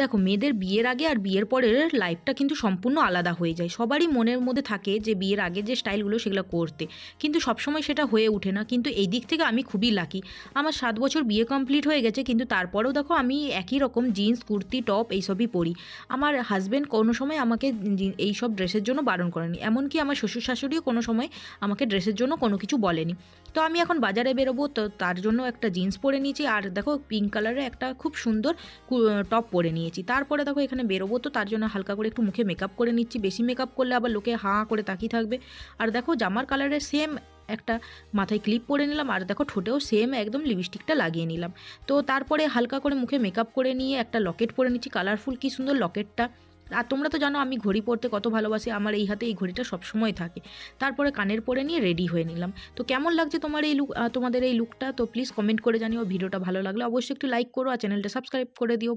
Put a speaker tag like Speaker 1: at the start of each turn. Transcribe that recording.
Speaker 1: দেখো, মেয়েদের বিয়ের আগে আর বিয়ের পরের লাইফটা কিন্তু সম্পূর্ণ আলাদা হয়ে যায়। সবারই মনের মধ্যে থাকে যে, বিয়ের আগে যে স্টাইলগুলো সেগুলো করতে। কিন্তু সবসময় সেটা হয়ে ওঠে না। কিন্তু এই দিক থেকে আমি খুবই লাকি আমার সাত বছর বিয়ে কমপ্লিট হয়ে গেছে, কিন্তু তারপরেও দেখো, আমি একই রকম জিন্স কুর্তি টপ এইসবই পরি। আমার হাজব্যান্ড কোনো সময় আমাকে এই সব ড্রেসের জন্য বারণ করেনি। এমনকি আমার শ্বশুর শাশুড়িও কোনো সময় আমাকে ড্রেসের জন্য কোনো কিছু বলেনি। তো আমি এখন বাজারে বেরোবো, তো তার জন্য একটা জিন্স পরে নিয়েছি। আর দেখো পিঙ্ক কালারের একটা খুব সুন্দর টপ পরে নিয়েছি। তারপরে দেখো এখানে বেরোবো তো, তার জন্য হালকা করে একটু মুখে মেকআপ করে নিচ্ছি। বেশি মেকআপ করলে আবার লোকে হাঁ করে তাকিয়ে থাকবে। আর দেখো জামার কালারের সেম একটা মাথায় ক্লিপ পরে নিলাম। আর দেখো ঠোঁটেও সেম একদম লিপস্টিকটা লাগিয়ে নিলাম। তো তারপরে হালকা করে মুখে মেকআপ করে নিয়ে একটা লকেট পরে নিচ্ছি। কালারফুল কি সুন্দর লকেটটা আর তোমরা তো জানো আমি ঘড়ি পরতে কত ভালোবাসি, আমার এই হাতে এই ঘড়িটা সবসময় থাকে। তারপরে কানের পরে নিয়ে রেডি হয়ে নিলাম। তো কেমন লাগছে তোমার এই লুক তোমাদের এই লুকটা তো প্লিজ কমেন্ট করে জানিও। ভিডিওটা ভালো লাগলে অবশ্যই একটু লাইক করো আর চ্যানেলটা সাবস্ক্রাইব করে দিও।